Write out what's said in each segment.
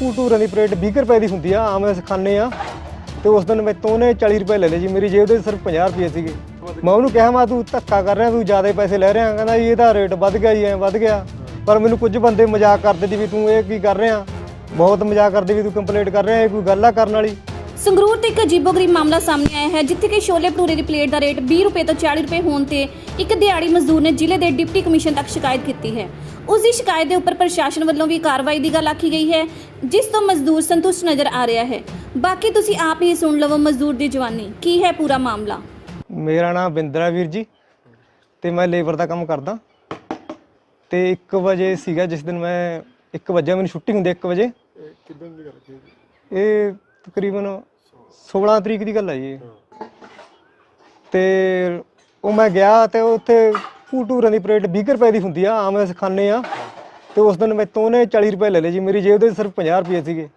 ਭੂਟੂਰਾਂ ਦੀ plate 20 ਰੁਪਏ ਦੀ ਹੁੰਦੀ ਆ, ਆਮ ਅਸੀਂ ਖਾਂਦੇ ਆ। ਤੇ ਉਸ ਦਿਨ ਮੈਥੋਂ ਉਹਨੇ 40 ਰੁਪਏ ਲੈ ਲਏ ਜੀ ਮੇਰੀ ਜੇਬ ਦੇ ਸਿਰਫ 50 ਰੁਪਏ ਸੀਗੇ। ਮੈਂ ਉਹਨੂੰ ਕਿਹਾ, ਮੈਂ, ਤੂੰ ਧੱਕਾ ਕਰ ਰਿਹਾ, ਤੂੰ ਜ਼ਿਆਦਾ ਪੈਸੇ ਲੈ ਰਿਹਾ। ਕਹਿੰਦਾ ਜੀ ਇਹਦਾ ਰੇਟ ਵੱਧ ਗਿਆ ਜੀ, ਐ ਵੱਧ ਗਿਆ। ਪਰ ਮੈਨੂੰ ਕੁਝ ਬੰਦੇ ਮਜ਼ਾਕ ਕਰਦੇ ਸੀ ਵੀ ਤੂੰ ਇਹ ਕੀ ਕਰ ਰਿਹਾ? ਬਹੁਤ ਮਜ਼ਾਕ ਕਰਦੇ ਵੀ ਤੂੰ ਕੰਪਲੇਂਟ ਕਰ ਰਿਹਾ, ਇਹ ਕੋਈ ਗੱਲ ਆ ਕਰਨ ਵਾਲੀ? ਸੰਗਰੂਰ ਤੇ ਇੱਕ ਅਜੀਬੋ-ਗਰੀਬ ਮਾਮਲਾ ਸਾਹਮਣੇ ਆਇਆ ਹੈ ਜਿੱਥੇ ਕਿ ਛੋਲੇ ਭਟੂਰੇ ਦੀ ਪਲੇਟ ਦਾ ਰੇਟ 20 ਰੁਪਏ ਤੋਂ 40 ਰੁਪਏ ਹੋਣ ਤੇ ਇੱਕ ਦਿਹਾੜੀ ਮਜ਼ਦੂਰ ਨੇ ਜ਼ਿਲ੍ਹੇ ਦੇ ਡਿਪਟੀ ਕਮਿਸ਼ਨ ਤੱਕ ਸ਼ਿਕਾਇਤ ਕੀਤੀ ਹੈ। ਉਸ ਦੀ ਸ਼ਿਕਾਇਤ ਦੇ ਉੱਪਰ ਪ੍ਰਸ਼ਾਸਨ ਵੱਲੋਂ ਵੀ ਕਾਰਵਾਈ ਦੀ ਗੱਲ ਆਖੀ ਗਈ ਹੈ ਜਿਸ ਤੋਂ ਮਜ਼ਦੂਰ ਸੰਤੁਸ਼ਟ ਨਜ਼ਰ ਆ ਰਿਹਾ ਹੈ। ਬਾਕੀ ਤੁਸੀਂ ਆਪ ਹੀ ਸੁਣ ਲਵੋ ਮਜ਼ਦੂਰ ਦੀ ਜਵਾਨੀ ਕੀ ਹੈ ਪੂਰਾ ਮਾਮਲਾ? ਮੇਰਾ ਨਾਮ ਬਿੰਦਰਾ ਵੀਰ ਜੀ ਤੇ ਮੈਂ ਲੇਬਰ ਦਾ ਕੰਮ ਕਰਦਾ। ਤੇ 1 ਵਜੇ ਸੀਗਾ ਜਿਸ ਦਿਨ ਮੈਂ 1 ਵਜੇ ਮੈਨੂੰ ਛੁੱਟੀ ਹੁੰਦੀ 1 ਵਜੇ। ਕਿਦਾਂ ਦੀ ਗੱਲ ਕੀ ਇਹ ਤਕਰੀਬਨ 16 ਤਰੀਕ ਦੀ ਗੱਲ ਹੈ ਜੀ। ਤੇ ਉਹ ਮੈਂ ਗਿਆ ਤੇ ਉੱਥੇ ਭੂਟੂਰਾਂ ਦੀ ਪਲੇਟ 20 ਰੁਪਏ ਦੀ ਹੁੰਦੀ ਆ ਆਮ ਅਸੀਂ ਖਾਂਦੇ ਆ ਤੇ ਉਸ ਦਿਨ ਮੈਥੋਂ ਉਹਨੇ 40 ਰੁਪਏ ਲੈ ਲਏ ਜੀ ਮੇਰੀ ਜੇਬ ਦੇ ਸਿਰਫ 50 ਰੁਪਏ ਸੀਗੇ।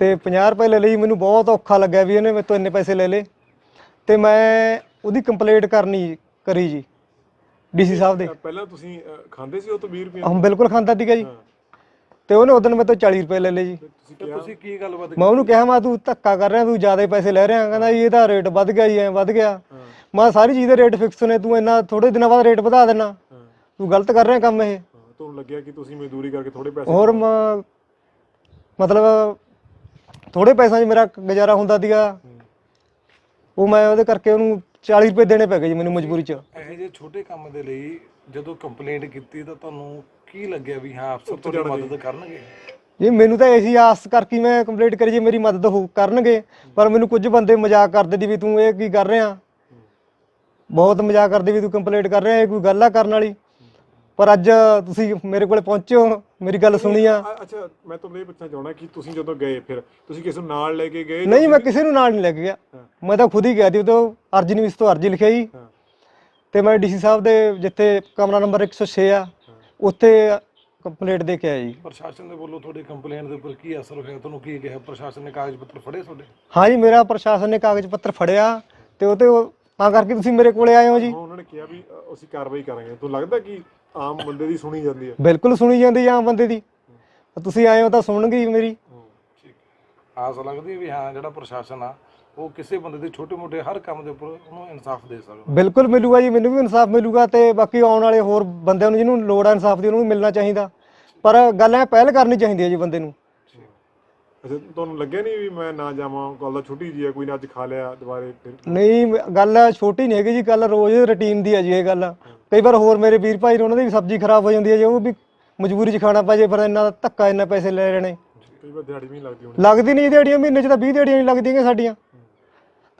ਤੇ 50 ਰੁਪਏ ਲੈ ਲਈ ਮੈਨੂੰ ਬਹੁਤ ਔਖਾ ਲੱਗਿਆ ਵੀ ਇਹਨੇ ਮੈਥੋਂ ਇੰਨੇ ਪੈਸੇ ਲੈ ਲਏ। ਤੇ ਮੈਂ ਉਹਦੀ ਕੰਪਲੇਂਟ ਕਰਨੀ ਕਰੀ ਜੀ ਡੀਸੀ ਸਾਹਿਬ ਦੇ। ਪਹਿਲਾਂ ਤੁਸੀਂ ਖਾਂਦੇ ਸੀ ਉਹ ਤੋਂ 20 ਰੁਪਏ? ਹਮ ਬਿਲਕੁਲ ਖਾਂਦਾ ਸੀਗਾ ਜੀ। ਤੇ ਉਹਨੇ ਉਦੋਂ ਮੈਥੋਂ 40 ਰੁਪਏ ਲੈ ਲਏ ਜੀ। ਤੁਸੀਂ ਕੀ ਗੱਲਬਾਤ ਮੈਂ ਉਹਨੂੰ ਕਿਹਾ ਮੈਂ ਤੂੰ ਧੱਕਾ ਕਰ ਰਿਹਾ ਤੂੰ ਜ਼ਿਆਦਾ ਪੈਸੇ ਲੈ ਰਿਹਾ। ਕਹਿੰਦਾ ਜੀ ਇਹਦਾ ਰੇਟ ਵੱਧ ਗਿਆ ਜੀ ਐ ਵੱਧ ਗਿਆ। ਮੈਂ ਸਾਰੀ ਚੀਜ਼ ਦੇ ਰੇਟ ਫਿਕਸ ਨੇ ਤੂੰ ਇੰਨਾ ਥੋੜੇ ਦਿਨਾਂ ਬਾਅਦ ਰੇਟ ਵਧਾ ਦੇਣਾ। ਤੂੰ ਗਲਤ ਕਰ ਰਿਹਾ ਕੰਮ ਇਹ। ਤੁਹਾਨੂੰ ਲੱਗਿਆ ਕਿ ਤੁਸੀਂ ਮਜ਼ਦੂਰੀ ਕਰਕੇ ਥੋੜੇ ਪੈਸੇ ਹੋਰ ਮ- ਮਤਲਬ ਥੋੜੇ ਪੈਸਿਆਂ 'ਚ ਮੇਰਾ ਗੁਜ਼ਾਰਾ ਹੁੰਦਾ ਸੀਗਾ। ਉਹ ਮੈਂ ਉਹਦੇ ਕਰਕੇ ਉਹਨੂੰ 40 ਰੁਪਏ ਦੇਣੇ ਪੈ ਗਏ ਜੀ ਮੈਨੂੰ ਮਜਬੂਰੀ 'ਚ। ਇਹੋ ਜਿਹੇ ਛੋਟੇ ਕੰਮ ਦੇ ਲਈ ਜਦੋਂ ਕੰਪਲੇਂਟ ਕੀਤੀ ਤਾਂ ਤੁਹਾਨੂੰ ਕੀ ਲੱਗਿਆ ਵੀ ਹਾਂ ਅਫਸਰ ਤੁਹਾਡੀ ਮਦਦ ਕਰਨਗੇ? ਜੀ ਮੈਨੂੰ ਤਾਂ ਐਸੀ ਆਸ ਕਰਕੇ ਮੈਂ ਕੰਪਲੀਟ ਕਰੀ ਜੇ ਮੇਰੀ ਮਦਦ ਹੋ ਕਰਨਗੇ ਪਰ ਮੈਨੂੰ ਕੁਝ ਬੰਦੇ ਮਜ਼ਾਕ ਕਰਦੇ ਸੀ ਵੀ ਤੂੰ ਇਹ ਕੀ ਕਰ ਰਿਹਾ? ਬਹੁਤ ਮਜ਼ਾਕ ਕਰਦੇ ਵੀ ਤੂੰ ਕੰਪਲੀਟ ਕਰ ਰਿਹਾ ਇਹ ਕੋਈ ਗੱਲ ਆ ਕਰਨ ਵਾਲੀ? ਪਰ ਅੱਜ ਤੁਸੀਂ ਮੇਰੇ ਕੋਲੇ ਪਹੁੰਚੇ ਹੋ ਮੇਰੀ ਗੱਲ ਸੁਣੀ ਆ। ਅੱਛਾ ਮੈਂ ਤੁਹਾਨੂੰ ਇਹ ਪੁੱਛਣਾ ਚਾਹਣਾ ਕਿ ਤੁਸੀਂ ਜਦੋਂ ਗਏ ਫਿਰ ਤੁਸੀਂ ਕਿਸ ਨੂੰ ਨਾਲ ਲੈ ਕੇ ਗਏ ਨਹੀਂ ਮੈਂ ਕਿਸੇ ਨੂੰ ਨਾਲ ਨਹੀਂ ਲੈ ਕੇ ਗਿਆ। ਮੈਂ ਤਾਂ ਖੁਦ ਹੀ ਗਿਆ ਸੀ ਉਦੋਂ ਅਰਜੀ ਨਿਵਿਸ ਤੋਂ ਅਰਜੀ ਲਿਖਿਆ ਜੀ। ਤੇ ਮੈਂ ਡੀਸੀ ਸਾਹਿਬ ਦੇ ਜਿੱਥੇ ਕਮਰਾ ਨੰਬਰ 106 ਆ ਉੱਥੇ ਕੰਪਲੀਟ ਦੇ ਕੇ ਆਇਆ ਜੀ। ਪ੍ਰਸ਼ਾਸਨ ਦੇ ਵੱਲੋਂ ਤੁਹਾਡੀ ਕੰਪਲੇਂਟ ਦੇ ਉੱਪਰ ਕੀ ਅਸਰ ਹੋਇਆ? ਤੁਹਾਨੂੰ ਕੀ ਕਿਹਾ? ਪ੍ਰਸ਼ਾਸਨ ਨੇ ਕਾਗਜ਼ ਪੱਤਰ ਫੜੇ ਤੁਹਾਡੇ? ਹਾਂ ਜੀ ਮੇਰਾ ਪ੍ਰਸ਼ਾਸਨ ਨੇ ਕਾਗਜ਼ ਪੱਤਰ ਫੜਿਆ ਤੇ ਉਹ ਤੇ ਉਹ- ਤਾਂ ਕਰਕੇ ਤੁਸੀਂ ਮੇਰੇ ਕੋਲੇ ਆਏ ਹੋ ਜੀ। ਉਹਨਾਂ ਨੇ ਕਿਹਾ ਵੀ ਅ, ਅਸੀਂ ਕਾਰਵਾਈ ਕਰਾਂਗੇ। ਤੁਹਾਨੂੰ ਲੱਗਦਾ ਕਿ ਆਮ ਬੰਦੇ ਦੀ ਸੁਣੀ ਜਾਂਦੀ ਹੈ? ਬਿਲਕੁਲ ਸੁਣੀ ਜਾਂਦੀ ਆ ਆਮ ਬੰਦੇ ਦੀ। ਤੁਸੀਂ ਆਏ ਹੋ ਤਾਂ ਸੁਣਨਗੇ ਹੀ ਮੇਰੀ। ਆਸ ਲੱਗਦੀ ਹੈ ਵੀ ਹਾਂ ਜਿਹੜਾ ਪ੍ਰਸ਼ਾਸਨ ਆ ਉਹ ਕਿਸੇ ਬੰਦੇ ਦੇ ਛੋਟੇ-ਮੋਟੇ ਹਰ ਕੰਮ ਦੇ ਉੱਪਰ ਉਹਨੂੰ ਇਨਸਾਫ ਦੇ ਸਕਦਾ। ਬਿਲਕੁਲ ਮਿਲੂਗਾ ਜੀ ਮੈਨੂੰ ਵੀ ਇਨਸਾਫ ਮਿਲੂਗਾ ਤੇ ਬਾਕੀ ਆਉਣ ਵਾਲੇ ਹੋਰ ਬੰਦਿਆਂ ਨੂੰ ਜਿਹਨੂੰ ਲੋੜ ਆ ਇਨਸਾਫ ਦੀ ਉਹਨੂੰ ਵੀ ਮਿਲਣਾ ਚਾਹੀਦਾ। ਪਰ ਗੱਲ ਐ ਪਹਿਲ ਕਰਨੀ ਚਾਹੀਦੀ ਹੈ ਜੀ ਬੰਦੇ ਨੂੰ। ਅੱਛਾ ਤੁਹਾਨੂੰ ਲੱਗਿਆ ਨਹੀਂ ਵੀ ਮੈਂ ਨਾ ਜਾਵਾਂ ਗੱਲ ਦਾ ਛੁੱਟੀ ਜੀ ਹੈ ਕੋਈ ਨਾ ਅੱਜ ਖਾ ਲਿਆ ਦੁਬਾਰੇ ਫਿਰ? ਨਹੀਂ ਗੱਲ ਛੋਟੀ ਨਹੀਂ ਹੈਗੀ ਜੀ ਗੱਲ ਰੋਜ਼ ਰੁਟੀਨ ਦੀ ਹੈ ਜੀ ਇਹ ਗੱਲ। ਕਈ ਵਾਰ ਹੋਰ ਮੇਰੇ ਵੀਰ ਭਾਈ ਨੇ ਉਹਨਾਂ ਦੀ ਵੀ ਸਬਜ਼ੀ ਖਰਾਬ ਹੋ ਜਾਂਦੀ ਹੈ ਜੇ ਉਹ ਵੀ ਮਜਬੂਰੀ 'ਚ ਖਾਣਾ ਪੈ ਜੇ ਫਿਰ ਇੰਨਾ ਧੱਕਾ ਇੰਨਾ ਪੈਸੇ ਲੈ ਰਹੇ ਨੇ ਕਈ ਵਾਰ ਦਿਹਾੜੀ ਵੀ ਨਹੀਂ ਲੱਗਦੀ ਹੁਣ। ਲੱਗਦੀ ਨਹੀਂ ਦਿਹਾੜੀਆਂ ਮਹੀਨੇ 'ਚ ਤਾਂ 20 ਦਿਹਾੜੀਆਂ ਨਹੀਂ ਲੱਗਦੀਆਂ ਸਾਡੀਆਂ।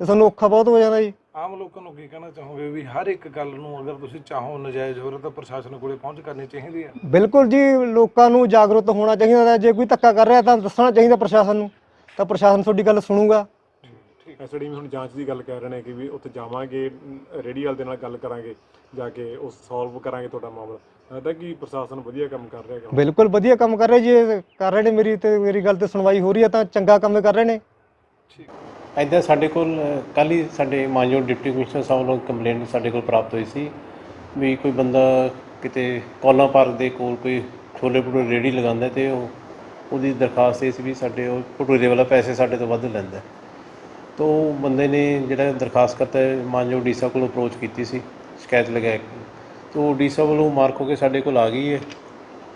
ਤੇ ਸਾਨੂੰ ਔਖਾ ਬਹੁਤ ਹੋ ਜਾਂਦਾ ਜੀ। ਆਮ ਲੋਕਾਂ ਨੂੰ ਕੀ ਕਹਿਣਾ ਚਾਹੋਗੇ ਵੀ ਹਰ ਇੱਕ ਗੱਲ ਨੂੰ ਅਗਰ ਤੁਸੀਂ ਚਾਹੋ ਨਜਾਇਜ਼ ਹੋ ਰਿਹਾ ਤਾਂ ਪ੍ਰਸ਼ਾਸਨ ਕੋਲੇ ਪਹੁੰਚ ਕਰਨੀ ਚਾਹੀਦੀ ਹੈ ਬਿਲਕੁਲ ਜੀ ਲੋਕਾਂ ਨੂੰ ਜਾਗਰੂਕ ਹੋਣਾ ਚਾਹੀਦਾ ਹੈ। ਜੇ ਕੋਈ ਧੱਕਾ ਕਰ ਰਿਹਾ ਤਾਂ ਦੱਸਣਾ ਚਾਹੀਦਾ ਪ੍ਰਸ਼ਾਸਨ ਨੂੰ ਤਾਂ ਪ੍ਰਸ਼ਾਸਨ ਤੁਹਾਡੀ ਗੱਲ ਸੁਣੂਗਾ। ਐਸਡੀ ਵੀ ਹੁਣ ਜਾਂਚ ਦੀ ਗੱਲ ਕਰ ਰਹੇ ਨੇ ਕਿ ਵੀ ਉੱਥੇ ਜਾਵਾਂਗੇ ਰੇਡੀ ਵਾਲੇ ਦੇ ਨਾਲ ਗੱਲ ਕਰਾਂਗੇ ਜਾ ਕੇ ਉਸ ਸੋਲਵ ਕਰਾਂਗੇ ਤੁਹਾਡਾ ਮਾਮਲਾ। ਲੱਗਦਾ ਕਿ ਪ੍ਰਸ਼ਾਸਨ ਵਧੀਆ ਕੰਮ ਕਰ ਰਿਹਾ ਹੈ ਬਿਲਕੁਲ ਵਧੀਆ ਕੰਮ ਕਰ ਰਹੇ ਜੀ ਕਰ ਰਹੇ ਨੇ ਮੇਰੀ ਤੇ ਮੇਰੀ ਗੱਲ ਤੇ ਸੁਣਵਾਈ ਹੋ ਰਹੀ ਹੈ ਤਾਂ ਚੰਗਾ ਕੰਮ ਕਰ ਰਹੇ ਨੇ। ਇੱਦਾਂ ਸਾਡੇ ਕੋਲ ਕੱਲ੍ਹ ਹੀ ਸਾਡੇ ਮਾਨਯੋਗ ਡਿਪਟੀ ਕਮਿਸ਼ਨਰ ਸਾਹਿਬ ਵੱਲੋਂ ਕੰਪਲੇਂਟ ਸਾਡੇ ਕੋਲ ਪ੍ਰਾਪਤ ਹੋਈ ਸੀ ਵੀ ਕੋਈ ਬੰਦਾ ਕਿਤੇ ਕੋਲਾ ਪਾਰਕ ਦੇ ਕੋਲ ਕੋਈ ਛੋਲੇ ਭਟੂਰੇ ਰੇੜੀ ਲਗਾਉਂਦਾ ਤੇ ਉਹ ਉਹਦੀ ਦਰਖਾਸਤ ਇਹ ਸੀ ਵੀ ਸਾਡੇ ਉਹ ਭਟੂਰੇ ਵਾਲਾ ਪੈਸੇ ਸਾਡੇ ਤੋਂ ਵੱਧ ਲੈਂਦਾ। ਤਾਂ ਉਹ ਬੰਦੇ ਨੇ ਜਿਹੜਾ ਦਰਖਾਸਤ ਕਰਤਾ ਹੈ, ਮਾਨਯੋਗ ਡੀਸਾ ਕੋਲ ਅਪਰੋਚ ਕੀਤੀ ਸੀ ਸ਼ਿਕਾਇਤ ਲਗਾ ਕੇ ਤੋ ਡੀਸਾ ਵੱਲੋਂ ਮਾਰਕ ਹੋ ਕੇ ਸਾਡੇ ਕੋਲ ਆ ਗਈ ਹੈ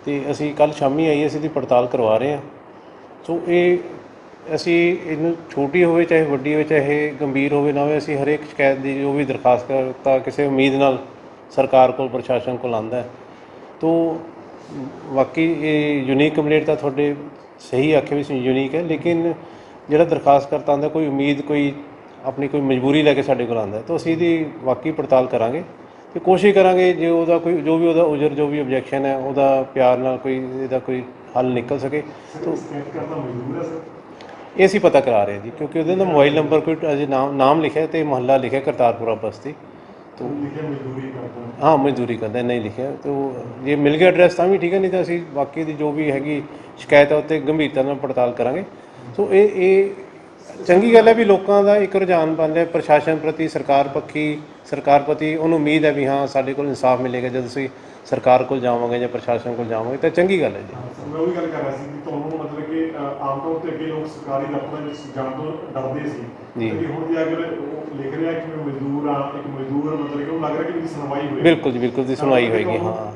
ਤੇ ਅਸੀਂ ਕੱਲ ਸ਼ਾਮੀ ਆਈ ਅਸੀਂ ਦੀ ਪੜਤਾਲ ਕਰਵਾ ਰਹੇ ਹਾਂ। ਸੋ ਇਹ ਅਸੀਂ ਇਹਨੂੰ ਛੋਟੀ ਹੋਵੇ ਚਾਹੇ ਵੱਡੀ ਹੋਵੇ ਚਾਹੇ ਗੰਭੀਰ ਹੋਵੇ ਨਾ ਹੋਵੇ ਅਸੀਂ ਹਰੇਕ ਸ਼ਿਕਾਇਤ ਦੀ ਜੋ ਵੀ ਦਰਖਾਸਤ ਕਰਤਾ ਕਿਸੇ ਉਮੀਦ ਨਾਲ ਸਰਕਾਰ ਕੋਲ ਪ੍ਰਸ਼ਾਸਨ ਕੋਲ ਆਂਦਾ ਹੈ। ਤੋ ਵਾਕਈ ਇਹ ਯੂਨੀਕ ਕੰਪਲੇਂਟ ਤਾਂ ਤੁਹਾਡੇ ਸਹੀ ਆਖੇ ਵੀ ਯੂਨੀਕ ਹੈ ਲੇਕਿਨ ਜਿਹੜਾ ਦਰਖਾਸਤ ਕਰਤਾ ਆਂਦਾ ਕੋਈ ਉਮੀਦ ਕੋਈ ਆਪਣੀ ਕੋਈ ਮਜਬੂਰੀ ਲੈ ਕੇ ਸਾਡੇ ਕੋਲ ਆਂਦਾ ਤਾਂ ਅਸੀਂ ਇਹਦੀ ਵਾਕਈ ਪੜਤਾਲ ਕਰਾਂਗੇ ਤੇ ਕੋਸ਼ਿਸ਼ ਕਰਾਂਗੇ ਜੇ ਉਹਦਾ ਕੋਈ ਜੋ ਵੀ ਉਹਦਾ ਉਜਰ ਜੋ ਵੀ ਆਬਜੈਕਸ਼ਨ ਹੈ ਉਹਦਾ ਪਿਆਰ ਨਾਲ ਕੋਈ ਇਹਦਾ ਕੋਈ ਹੱਲ ਨਿਕਲ ਸਕੇ ਤੋ ਇਹ ਅਸੀਂ ਪਤਾ ਕਰਾ ਰਹੇ ਹਾਂ ਜੀ ਕਿਉਂਕਿ ਉਹਦੇ ਦਾ ਮੋਬਾਈਲ ਨੰਬਰ ਕੋਈ ਅਜੇ ਨਾਮ ਨਾਮ ਲਿਖਿਆ ਤੇ ਮਹੱਲਾ ਲਿਖਿਆ ਕਰਤਾਰਪੁਰਾ ਬਸਤੀ ਤੋਂ। ਹਾਂ ਮਜ਼ਦੂਰੀ ਕਰਦਾ ਨਹੀਂ ਲਿਖਿਆ ਤੇ ਉਹ ਜੇ ਮਿਲ ਗਿਆ ਐਡਰੈਸ ਤਾਂ ਵੀ ਠੀਕ ਹੈ ਨਹੀਂ ਤਾਂ ਅਸੀਂ ਬਾਕੀ ਦੀ ਜੋ ਵੀ ਹੈਗੀ ਸ਼ਿਕਾਇਤ ਹੈ ਉੱਤੇ ਗੰਭੀਰਤਾ ਨਾਲ ਪੜਤਾਲ ਕਰਾਂਗੇ। ਸੋ ਇਹ ਇਹ ਚੰਗੀ ਗੱਲ ਹੈ ਵੀ ਲੋਕਾਂ ਦਾ ਇੱਕ ਰੁਝਾਨ ਬਣ ਰਿਹਾ ਪ੍ਰਸ਼ਾਸਨ ਪ੍ਰਤੀ ਸਰਕਾਰ ਪੱਖੀ ਸਰਕਾਰ ਪ੍ਰਤੀ ਉਹਨੂੰ ਉਮੀਦ ਹੈ ਵੀ ਹਾਂ ਸਾਡੇ ਕੋਲ ਇਨਸਾਫ ਮਿਲੇਗਾ ਜਦ ਅਸੀਂ ਸਰਕਾਰ ਕੋਲ ਜਾਵਾਂਗੇ ਜਾਂ ਪ੍ਰਸ਼ਾਸਨ ਕੋਲ ਜਾਵਾਂਗੇ ਤਾਂ ਚੰਗੀ ਗੱਲ ਹੈ ਜੀ। ਮੈਂ ਉਹੀ ਗੱਲ ਕਰ ਰਿਹਾ ਸੀ ਕਿ ਤੁਹਾਨੂੰ ਮਤਲਬ ਕਿ ਅ, ਆਮ ਤੌਰ ਤੇ ਅੱਗੇ ਲੋਕ ਸਰਕਾਰੀ ਦਫ਼ਤਰਾਂ ਵਿੱਚ ਜਾਣ ਤੋਂ ਡਰਦੇ ਸੀ। ਜੀ। ਤੇ ਹੁਣ ਜੇ ਅਗਰ ਉਹ ਲਿਖ ਰਿਹਾ ਕਿ ਮੈਂ ਮਜ਼ਦੂਰ ਆ ਇੱਕ ਮਜ਼ਦੂਰ ਮਤਲਬ ਕਿ ਉਹਨੂੰ ਲੱਗ ਰਿਹਾ ਕਿ ਮੇਰੀ ਸੁਣਵਾਈ ਹੋਈ ਬਿਲਕੁਲ ਜੀ ਬਿਲਕੁਲ ਦੀ ਸੁਣਵਾਈ ਹੋਏਗੀ ਹਾਂ।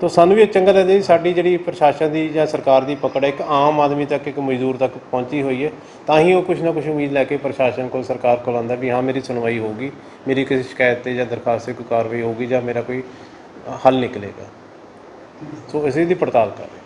ਤਾਂ ਸਾਨੂੰ ਵੀ ਇਹ ਚੰਗਾ ਲੱਗਦਾ ਜੀ, ਸਾਡੀ ਜਿਹੜੀ ਪ੍ਰਸ਼ਾਸਨ ਦੀ ਜਾਂ ਸਰਕਾਰ ਦੀ ਪਕੜ ਹੈ, ਇੱਕ ਆਮ ਆਦਮੀ ਤੱਕ, ਇੱਕ ਮਜ਼ਦੂਰ ਤੱਕ ਪਹੁੰਚੀ ਹੋਈ ਹੈ, ਤਾਂ ਹੀ ਉਹ ਕੁਝ ਨਾ ਕੁਝ ਉਮੀਦ ਲੈ ਕੇ ਪ੍ਰਸ਼ਾਸਨ ਕੋਲ, ਸਰਕਾਰ ਕੋਲ ਆਉਂਦਾ ਵੀ ਹਾਂ, ਮੇਰੀ ਸੁਣਵਾਈ ਹੋਊਗੀ, ਮੇਰੀ ਕਿਸੇ ਸ਼ਿਕਾਇਤ ਤੇ ਜਾਂ ਦਰਖਾਸਤ ਤੇ ਕੋਈ ਕਾਰਵਾਈ ਹੋਊਗੀ ਜਾਂ ਮੇਰਾ ਕੋਈ ਹੱਲ ਨਿਕਲੇਗਾ। ਸੋ ਅਸੀਂ ਦੀ ਪੜਤਾਲ ਕਰ ਰਹੇ